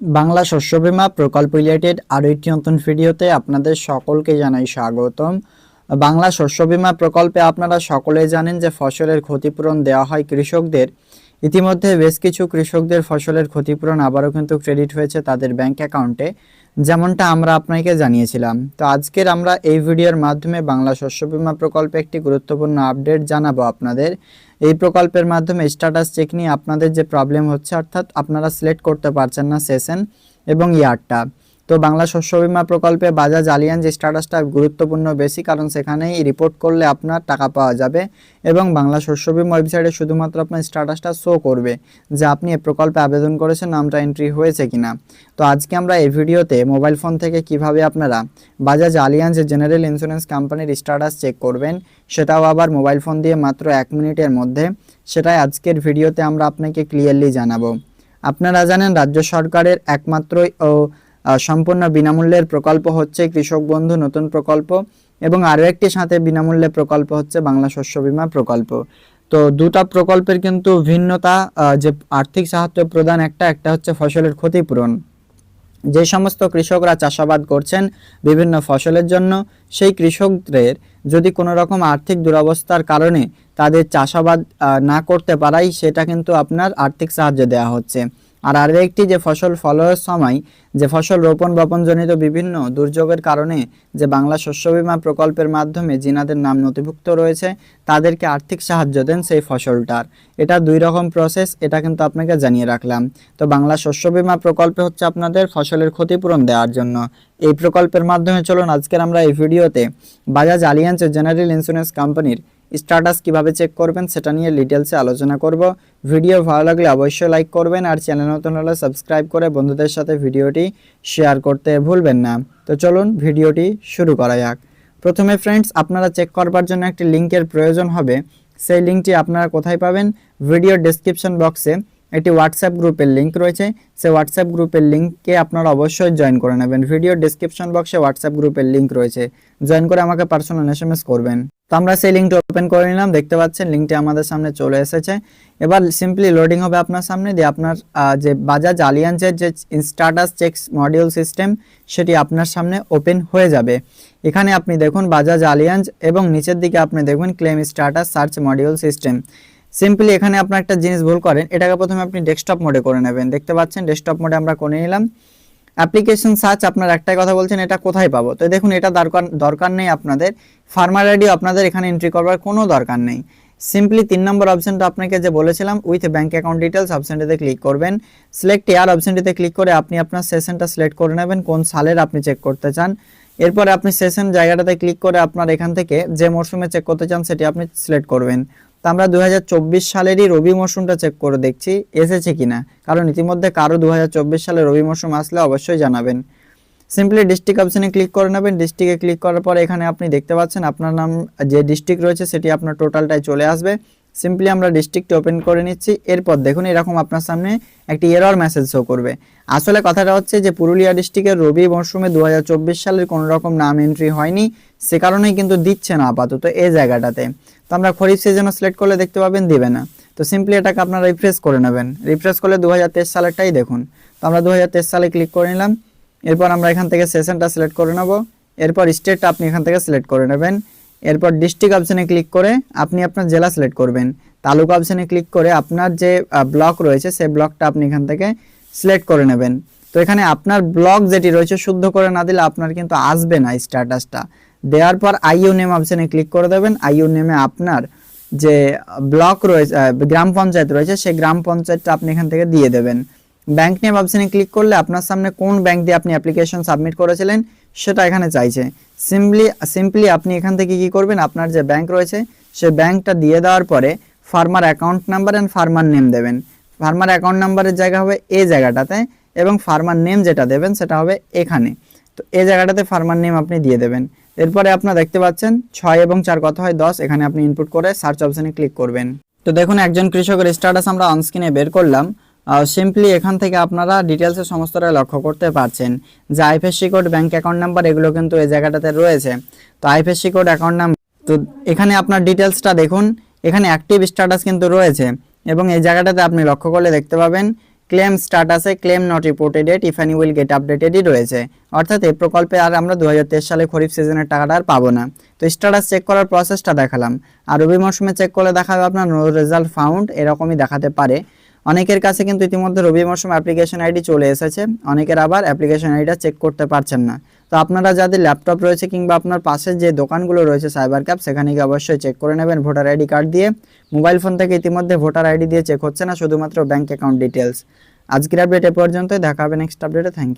বাংলা শস্য বীমা প্রকল্প রিলেটেড আরও একটি নতুন ভিডিওতে আপনাদের সকলকে জানাই স্বাগতম। বাংলা শস্য বীমা প্রকল্পে আপনারা সকলে জানেন যে ফসলের ক্ষতিপূরণ দেওয়া হয় কৃষকদের। ইতিমধ্যে বেশ কিছু কৃষকদের ফসলের ক্ষতিপূরণ আবারও কিন্তু ক্রেডিট হয়েছে তাদের ব্যাংক অ্যাকাউন্টে যেমনটা আমরা আপনাকে জানিয়েছিলাম। তো আজকের আমরা এই ভিডিওর মাধ্যমে বাংলা শস্য বিমা প্রকল্পে একটি গুরুত্বপূর্ণ আপডেট জানাব আপনাদের। এই প্রকল্পের মাধ্যমে স্ট্যাটাস চেক নিয়ে আপনাদের যে প্রবলেম হচ্ছে, অর্থাৎ আপনারা সিলেক্ট করতে পারছেন না সেশন এবং ইয়ারটা তো বাংলা শস্য বীমা প্রকল্পে বাজাজ আলিয়ান যে স্ট্যাটাসটা গুরুত্বপূর্ণ, বেশি কারণ সেখানেই রিপোর্ট করলে আপনার টাকা পাওয়া যাবে এবং বাংলা শস্য বীমা ওয়েবসাইটে শুধুমাত্র আপনার স্ট্যাটাসটা শো করবে যে আপনি এই প্রকল্পে আবেদন করেছেন, নামটা এন্ট্রি হয়েছে কিনা। তো আজকে আমরা এই ভিডিওতে মোবাইল ফোন থেকে কীভাবে আপনারা বাজাজ আলিয়ান্স জেনারেল ইন্স্যুরেন্স কোম্পানির স্ট্যাটাস চেক করবেন, সেটাও আবার মোবাইল ফোন দিয়ে মাত্র এক মিনিটের মধ্যে, সেটাই আজকের ভিডিওতে আমরা আপনাকে ক্লিয়ারলি জানাব। আপনারা জানেন, রাজ্য সরকারের একমাত্রই ও সম্পূর্ণ বিনামূল্যের প্রকল্প হচ্ছে কৃষক বন্ধু নতুন প্রকল্প এবং আরও একটি সাথে বিনামূল্যে প্রকল্প হচ্ছে বাংলা শস্য বীমা প্রকল্প। তো দুটা প্রকল্পের কিন্তু ভিন্নতা যে আর্থিক সাহায্য প্রদান একটা একটা হচ্ছে ফসলের ক্ষতিপূরণ। যে সমস্ত কৃষকরা চাষাবাদ করছেন বিভিন্ন ফসলের জন্য, সেই কৃষকদের যদি কোনো রকম আর্থিক দুরবস্থার কারণে তাদের চাষাবাদ না করতে পারাই, সেটা কিন্তু আপনার আর্থিক সাহায্য দেওয়া হচ্ছে। আর আরও একটি যে ফসল ফলানোর সময়, যে ফসল রোপণ বপনজনিত বিভিন্ন দুর্যোগের কারণে যে বাংলা শস্য বীমা প্রকল্পের মাধ্যমে যিনাদের নাম নথিভুক্ত রয়েছে, তাদেরকে আর্থিক সাহায্য দেন সেই ফসলটার। এটা দুই রকম প্রসেস এটা কিন্তু আপনাকে জানিয়ে রাখলাম। তো বাংলা শস্য বীমা প্রকল্পে হচ্ছে আপনাদের ফসলের ক্ষতিপূরণ দেওয়ার জন্য। এই প্রকল্পের মাধ্যমে চলুন আজকের আমরা এই ভিডিওতে বাজাজ আলিয়ান্স জেনারেল ইন্স্যুরেন্স কোম্পানির স্ট্যাটাস কীভাবে চেক করবেন সেটা নিয়ে ডিটেলসে আলোচনা করব। ভিডিও ভালো লাগলে অবশ্যই লাইক করবেন আর চ্যানেল নতুন হলে সাবস্ক্রাইব করে বন্ধুদের সাথে ভিডিওটি শেয়ার করতে ভুলবেন না। তো চলুন ভিডিওটি শুরু করা যাক। প্রথমে ফ্রেন্ডস আপনারা চেক করবার জন্য একটি লিঙ্কের প্রয়োজন হবে। সেই লিঙ্কটি আপনারা কোথায় পাবেন? ভিডিও ডেসক্রিপশন বক্সে একটি হোয়াটসঅ্যাপ গ্রুপের লিঙ্ক রয়েছে। সেই হোয়াটসঅ্যাপ গ্রুপের লিঙ্ককে আপনারা অবশ্যই জয়েন করে নেবেন। ভিডিও ডেসক্রিপশন বক্সে হোয়াটসঅ্যাপ গ্রুপের লিঙ্ক রয়েছে। জয়েন করে আমাকে পার্সোনাল এস করবেন। তো আমরা সেই লিঙ্কটি ওপেন করে নিলাম, দেখতে পাচ্ছেন লিঙ্কটি আমাদের সামনে চলে এসেছে। এবার সিম্পলি লোডিং হবে আপনার সামনে, দিয়ে আপনার যে বাজাজ আলিয়ান্সের যে স্টাটাস চেক মডিউল সিস্টেম সেটি আপনার সামনে ওপেন হয়ে যাবে। এখানে আপনি দেখুন বাজাজ আলিয়ান্স এবং নিচের দিকে আপনি দেখবেন claim status search module system simply এখানে আপনার একটা জিনিস ভুল করেন, এটাকে প্রথমে আপনি ডেস্কটপ মোডে করে নেবেন। দেখতে পাচ্ছেন ডেস্কটপ মোডে আমরা করে নিলাম। অ্যাপ্লিকেশন সার্চ আপনার একটাই কথা বলছেন, এটা কোথায় পাবো? তো দেখুন, এটা দরকার দরকার নেই আপনাদের। ফার্মার আইডি আপনাদের এখানে এন্ট্রি করবার কোনো দরকার নেই। সিম্পলি তিন নম্বর অপশনটা আপনাকে যে বলেছিলাম উইথ ব্যাঙ্ক অ্যাকাউন্ট ডিটেলস অপশনটিতে ক্লিক করবেন। সিলেক্ট এয়ার অপশনটিতে ক্লিক করে আপনি আপনার সেশনটা সিলেক্ট করে নেবেন, কোন সালের আপনি চেক করতে চান। এরপরে আপনি সেশন জায়গাটাতে ক্লিক করে আপনার এখান থেকে যে মরশুমে চেক করতে চান, সেটি আপনি সিলেক্ট করবেন। তো আমরা দু হাজার চব্বিশ সালেরই রবি মরশুমটা চেক করে দেখছি, এসেছে কিনা। কারণ ইতিমধ্যে কারও দু হাজার চব্বিশ সালে রবি মরশুম আসলে অবশ্যই জানাবেন। সিম্পলি ডিস্ট্রিক্ট অপশানে ক্লিক করে নেবেন ডিস্ট্রিক্টে ক্লিক করার পর এখানে আপনি দেখতে পাচ্ছেন আপনার নাম, যে ডিস্ট্রিক্ট রয়েছে সেটি আপনার টোটালটাই চলে আসবে। সিম্পলি আমরা ডিস্ট্রিক্টটি ওপেন করে নিচ্ছি, এরপর দেখুন এরকম আপনার সামনে একটি এরর মেসেজ শো করবে। আসলে কথাটা হচ্ছে যে পুরুলিয়া ডিস্ট্রিক্টের রবি মরশুমে দু হাজার চব্বিশ সালের কোনো রকম নাম এন্ট্রি হয়নি, সে কারণেই কিন্তু দিচ্ছে না আপাতত এই জায়গাটাতে। তো আমরা খরিফ সিজনও সিলেক্ট করলে দেখতে পাবেন দিবে না। তো সিম্পলি এটাকে আপনারা রিফ্রেশ করে নেবেন। রিফ্রেশ করলে দু সালেরটাই দেখুন। তো আমরা দুহাজার তেইশ সালে ক্লিক করে নিলাম। এরপর আমরা এখান থেকে সেশনটা সিলেক্ট করে নেব। এরপর স্টেটটা আপনি এখান থেকে সিলেক্ট করে নেবেন। এরপর ডিস্ট্রিক্ট অপশনে ক্লিক করে আপনি আপনার জেলা সিলেক্ট করবেন। তালুকা অপশনে ক্লিক করে আপনার যে ব্লক রয়েছে, সেই ব্লকটা আপনি এখান থেকে সিলেক্ট করে নেবেন। তো এখানে আপনার ব্লক যেটি রয়েছে, শুদ্ধ করে না দিলে আপনার কিন্তু আসবে না স্ট্যাটাসটা দেওয়ার পর আইইউ নেম অপশনে ক্লিক করে দেবেন। আইইউ নেমে আপনার যে ব্লক রয়েছে গ্রাম পঞ্চায়েত রয়েছে, সেই গ্রাম পঞ্চায়েতটা আপনি এখান থেকে দিয়ে দেবেন। ব্যাংক নেম অপশনে ক্লিক করলে আপনার সামনে কোন ব্যাংক দিয়ে আপনি অ্যাপ্লিকেশন সাবমিট করেছিলেন সেটা এখানে চাইছে। সিম্পলি সিম্পলি আপনি এখান থেকে কি করবেন? আপনার যে ব্যাংক রয়েছে, সেই ব্যাংকটা দিয়ে দেওয়ার পরে farmer account number and farmer name দেবেন। ফার্মার অ্যাকাউন্ট নাম্বারের জায়গা হবে এ জায়গাটাতে এবং ফার্মার নেম যেটা দেবেন সেটা হবে এখানে। তো এই জায়গাটাতে ফার্মার নেম আপনি দিয়ে দেবেন। এরপরে আপনারা দেখতে পাচ্ছেন ছয় এবং চার কত হয় দশ, এখানে আপনি ইনপুট করে সার্চ অপশনে ক্লিক করবেন। তো দেখুন, একজন কৃষকের স্ট্যাটাস আমরা অনস্ক্রিনে বের করলাম। সিম্পলি এখান থেকে আপনারা ডিটেলসের সমস্তটা লক্ষ্য করতে পারছেন। যে IFSC code bank account number এগুলো কিন্তু এই জায়গাটাতে রয়েছে। তো আইএফএসসি কোড অ্যাকাউন্ট নাম্বার তো এখানে আপনার ডিটেলসটা দেখুন। এখানে অ্যাক্টিভ স্ট্যাটাস কিন্তু রয়েছে। এবং এই জায়গাটাতে আপনি লক্ষ্য করলে দেখতে পাবেন ক্লেম স্ট্যাটাসে claim not reported at if any will get আপডেটেডই রয়েছে। অর্থাৎ এই প্রকল্পে আর আমরা দু সালে খরিফ সিজনের টাকাটা আর পাবো না। তো স্ট্যাটাস চেক করার প্রসেসটা দেখালাম। আর রবি মরশুমে চেক করলে দেখাবে আপনার নো রেজাল্ট ফাউন্ড এরকমই দেখাতে পারে। অনেকের কাছে কিন্তু ইতিমধ্যে রবি মরশুম অ্যাপ্লিকেশন আইডি চলে এসেছে। অনেকের আবার অ্যাপ্লিকেশন আইডিটা চেক করতে পারছেন না। তো আপনারা যাদের ল্যাপটপ রয়েছে কিংবা আপনার পাশে যে দোকানগুলো রয়েছে সাইবার ক্যাব সেখানে গিয়ে অবশ্যই চেক করে নেবেন ভোটার আইডি কার্ড দিয়ে। মোবাইল ফোন থেকে ইতিমধ্যে ভোটার আইডি দিয়ে চেক হচ্ছে না, শুধুমাত্র ব্যাঙ্ক অ্যাকাউন্ট ডিটেলস আজকের আপডেট এ পর্যন্তই, দেখা হবে নেক্সট আপডেটে থ্যাংক ইউ